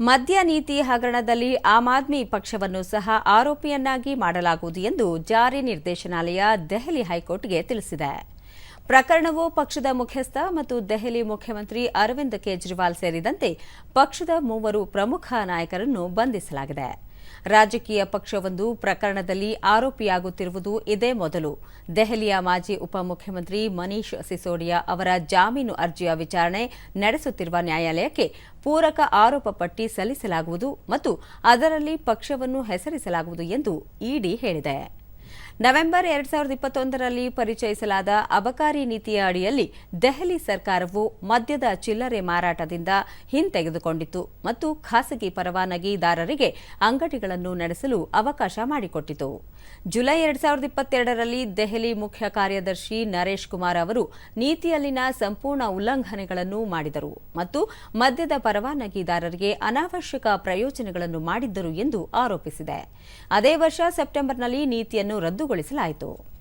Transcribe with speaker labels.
Speaker 1: ಮದ್ಯ ನೀತಿ ಹಗರಣದಲ್ಲಿ ಆಮ್ ಆದ್ಮಿ ಪಕ್ಷವನ್ನು ಸಹ ಆರೋಪಿಯನ್ನಾಗಿ ಮಾಡಲಾಗುವುದು ಎಂದು ಜಾರಿ ನಿರ್ದೇಶನಾಲಯ ದೆಹಲಿ ಹೈಕೋರ್ಟ್ಗೆ ತಿಳಿಸಿದೆ. ಪ್ರಕರಣವು ಪಕ್ಷದ ಮುಖ್ಯಸ್ಥ ಮತ್ತು ದೆಹಲಿ ಮುಖ್ಯಮಂತ್ರಿ ಅರವಿಂದ್ ಕೇಜ್ರಿವಾಲ್ ಸೇರಿದಂತೆ ಪಕ್ಷದ ಮೂವರು ಪ್ರಮುಖ ನಾಯಕರನ್ನು ಬಂಧಿಸಲಾಗಿದೆ. ರಾಜಕೀಯ ಪಕ್ಷವೊಂದು ಪ್ರಕರಣದಲ್ಲಿ ಆರೋಪಿಯಾಗುತ್ತಿರುವುದು ಇದೇ ಮೊದಲು. ದೆಹಲಿಯ ಮಾಜಿ ಉಪಮುಖ್ಯಮಂತ್ರಿ ಮನೀಶ್ ಸಿಸೋಡಿಯಾ ಅವರ ಜಾಮೀನು ಅರ್ಜಿಯ ವಿಚಾರಣೆ ನಡೆಸುತ್ತಿರುವ ನ್ಯಾಯಾಲಯಕ್ಕೆ ಪೂರಕ ಆರೋಪ ಪಟ್ಟಿ ಸಲ್ಲಿಸಲಾಗುವುದು ಮತ್ತು ಅದರಲ್ಲಿ ಪಕ್ಷವನ್ನು ಹೆಸರಿಸಲಾಗುವುದು ಎಂದು ಇಡಿ ಹೇಳಿದೆ. ನವೆಂಬರ್ ಎರಡ್ ಸಾವಿರದ ಇಪ್ಪತ್ತೊಂದರಲ್ಲಿ ಪರಿಚಯಿಸಲಾದ ಅಬಕಾರಿ ನೀತಿಯ ಅಡಿಯಲ್ಲಿ ದೆಹಲಿ ಸರ್ಕಾರವು ಮದ್ಯದ ಚಿಲ್ಲರೆ ಮಾರಾಟದಿಂದ ಹಿಂತೆಗೆದುಕೊಂಡಿತು ಮತ್ತು ಖಾಸಗಿ ಪರವಾನಗಿದಾರರಿಗೆ ಅಂಗಡಿಗಳನ್ನು ನಡೆಸಲು ಅವಕಾಶ ಮಾಡಿಕೊಟ್ಟಿತು. ಜುಲೈ ಎರಡ್ ಸಾವಿರದ ಇಪ್ಪತ್ತೆರಡರಲ್ಲಿ ದೆಹಲಿ ಮುಖ್ಯ ಕಾರ್ಯದರ್ಶಿ ನರೇಶ್ ಕುಮಾರ್ ಅವರು ನೀತಿಯಲ್ಲಿನ ಸಂಪೂರ್ಣ ಉಲ್ಲಂಘನೆಗಳನ್ನು ಮಾಡಿದರು ಮತ್ತು ಮದ್ಯದ ಪರವಾನಗಿದಾರರಿಗೆ ಅನಾವಶ್ಯಕ ಪ್ರಯೋಜನಗಳನ್ನು ಮಾಡಿದ್ದರು ಎಂದು ಆರೋಪಿಸಿದೆ. ಅದೇ ವರ್ಷ ಸೆಪ್ಟೆಂಬರ್ನಲ್ಲಿ ನೀತಿಯನ್ನು ರದ್ದುಗೊಳಿಸಲಾಯಿತು.